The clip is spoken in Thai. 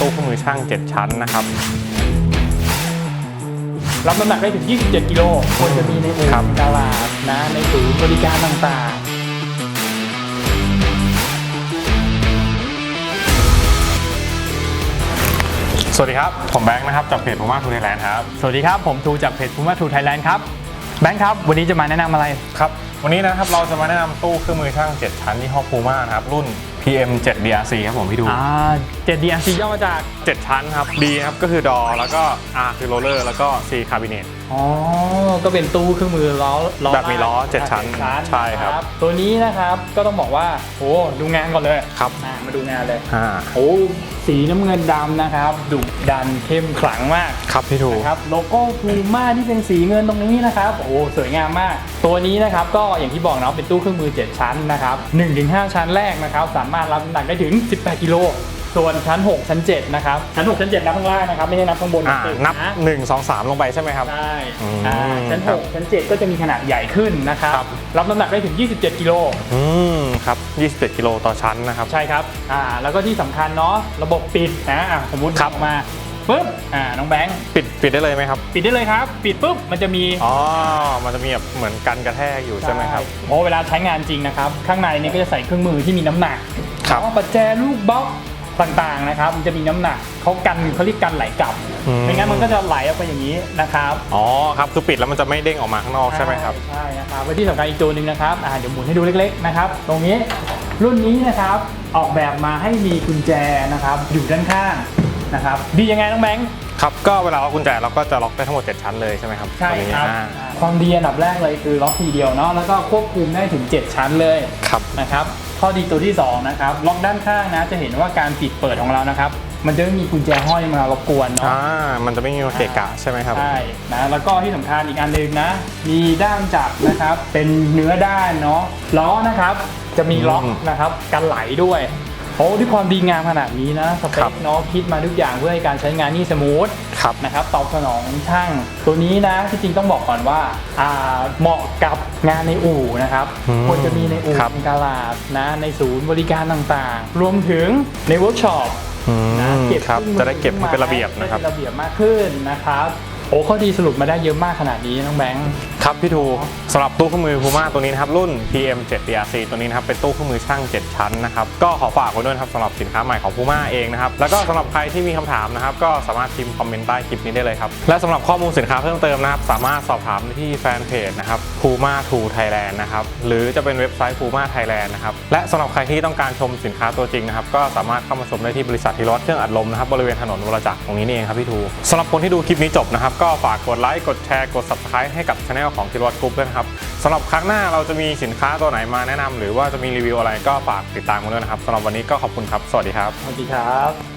ตู้เครื่องมือช่าง 7 ชั้นนะครับ รับน้ำหนักได้ถึง 27 กิโลควรจะมีในอู่ครับ ตลาดนะในศูนย์บริการต่างสวัสดีครับ ผมแบงค์นะครับจากเพจผมว่าทูไทยแลนด์ครับๆสวัสดีครับ ผมทูจากเพจ Puma True Thailand ครับ แบงค์ครับ วันนี้จะมาแนะนำอะไร ครับ วันนี้นะครับเราจะมาแนะนำตู้เครื่องมือช่าง 7 ชั้นที่ห้อพูม่านะครับรุ่น PM 7 DRC ครับผมพี่ดู อ่า 7DRC ย่อมาจาก 7 ชั้นครับ D ครับก็คือดอ แล้วก็ R คือโรลเลอร์ แล้วก็ C คาบิเนต อ๋อ ก็เป็นตู้เครื่องมือล้อล้อแบบมีล้อเจ็ดชั้นอ่าใช่ครับนะตัวนี้นะครับก็ต้องบอกว่าโอ้ดูงานก่อนเลยครับอ่ามาดูงานเลยอ่าโอ้สีน้ำเงินดำนะครับดุดันเข้มขลังมาก ครับพี่ทูนะครับโลโก้พูม่าที่เป็นสีเงินตรงนี้นะครับโอ้โหสวยงามมาก ตัวนี้นะครับก็อย่างที่บอกเนาะเป็นตู้เครื่องมือ 7 ชั้นนะครับ1-5 ชั้นแรกนะครับ สามารถรับน้ำหนักได้ถึง 18 กิโล ส่วนชั้น 6 ชั้น 7 นะครับ ชั้น 6 ชั้น 7 นับข้างล่างนะครับ ไม่ใช่นับข้างบนอ่าตึกนับ นะ1 2 3 ลงไปใช่ไหมครับ ใช่อืมอ่าชั้น ครับ6 ชั้น 7 ก็จะมีขนาดใหญ่ขึ้นนะครับ ครับ รับน้ำหนักได้ถึง 27 กิโล อืมครับ27กิโลต่อชั้นนะครับ ใช่ครับ อ่า แล้วก็ที่สำคัญเนาะ ระบบปิดนะอะสมมุติครับ ออกมาปุ๊บ อ่า น้องแบงค์ ปิดปิดได้เลยไหมครับ ปิดได้เลยครับ ปิดปุ๊บ มันจะมี อ๋อ มันจะมีแบบเหมือนกันกระแทกอยู่ใช่ไหมครับ เพราะเวลาใช้งานจริงนะครับ ข้างในนี่ก็จะใส่เครื่องมือที่มีน้ำหนัก ครับแล้วก็ประแจลูกบล็อกต่างๆนะครับ มันจะมีน้ำหนักเขากันเขาเรียกกันไหลกลับอืม ไม่งั้นมันก็จะไหลออกไปอย่างนี้นะครับอ๋อครับคือปิดแล้วมันจะไม่เด้งออกมาข้างนอกใช่ไหมครับ ใช่นะครับและที่สำคัญอีกตัวหนึ่งนะครับอ่าเดี๋ยวหมุนให้ดูเล็กๆนะครับ ตรงนี้รุ่นนี้นะครับออกแบบมาให้มีกุญแจนะครับอยู่ด้านข้างนะครับดียังไงน้องแบงค์ ครับก็เวลาล็อกกุญแจเราก็จะล็อกได้ทั้งหมด 7 ชั้นเลยใช่ไหมครับใช่ตัวนี้ครับอ่าความดีอันดับแรกเลยคือล็อกทีเดียวเนาะแล้วก็ควบคุมได้ถึง 7 ชั้นเลยครับนะครับ ข้อดีตัวที่2นะครับล็อกด้านข้างนะจะเห็นว่าการปิดเปิดของเรานะครับ มันจะไม่มีกุญแจห้อยมารบกวนเนาะอ่ามันจะไม่มีเกะกะใช่ไหมครับใช่นะแล้วก็ที่สำคัญอีกอันหนึงนะ มีด้ามจับนะครับเป็นเนื้อด้านเนาะล้อนะครับจะมีล็อกอืมนะครับกันไหลด้วย โอ้ด้วยความดีงามขนาดนี้นะสเปครัคบเนาะคิดมาทุกอย่างเพื่อให้การใช้งานนี่สมูทครับนะครับตอบสนองช่างตัวนี้นะที่จริงต้องบอกก่อนว่าอ่าเหมาะกับงานในอู่นะครับอืมควรจะมีในอู่ครับในกาลาดนะในศูนย์บริการต่างๆ รวมถึงในเวิร์กช็อปอืมนะเก็บครับเคองมือจะได้เก็บให้เป็นระเบียบนะครับให้เป็นระเบียบมากขึ้นนะครับโอ้ข้อดีสรุปมาได้เยอะมากขนาดนี้น้องแบงค์ ครับพี่ทูสำหรับตู้เครื่องมือพูม่าตัวนี้นะครับรุ่น PM 7 DRC ตัวนี้นะครับเป็นตู้เครื่องมือช่าง 7 ชั้นนะครับก็ขอฝากไว้ด้วยนะครับสำหรับสินค้าใหม่ของพูม่าเองนะครับแล้วก็สำหรับใครที่มีคำถามนะครับก็สามารถพิมพ์คอมเมนต์ใต้คลิปนี้ได้เลยครับและสำหรับข้อมูลสินค้าเพิ่มเติมนะครับสามารถสอบถามได้ที่แฟนเพจนะครับ Puma to Thailand นะครับหรือจะเป็นเว็บไซต์ Puma Thailand นะครับและสำหรับใครที่ต้องการชมสินค้าตัวจริงนะครับก็สามารถเข้ามาชมได้ที่บริษัทที่รถเครื่องอัดลมนะครับบริเวณถนนวรจักรตรงนี้นี่เองครับพี่ทูสำหรับคนที่ดูคลิปนี้จบนะครับก็ฝากกดไลค์กดแชร์กด subscribe ให้กับช anel ของทิรวัตกรุ๊ปด้วยนะครับสำหรับครั้งหน้าเราจะมีสินค้าตัวไหนมาแนะนำหรือว่าจะมีรีวิวอะไรก็ฝากติดตามกันด้วยนะครับสำหรับวันนี้ก็ขอบคุณครับ สวัสดีครับ สวัสดีครับ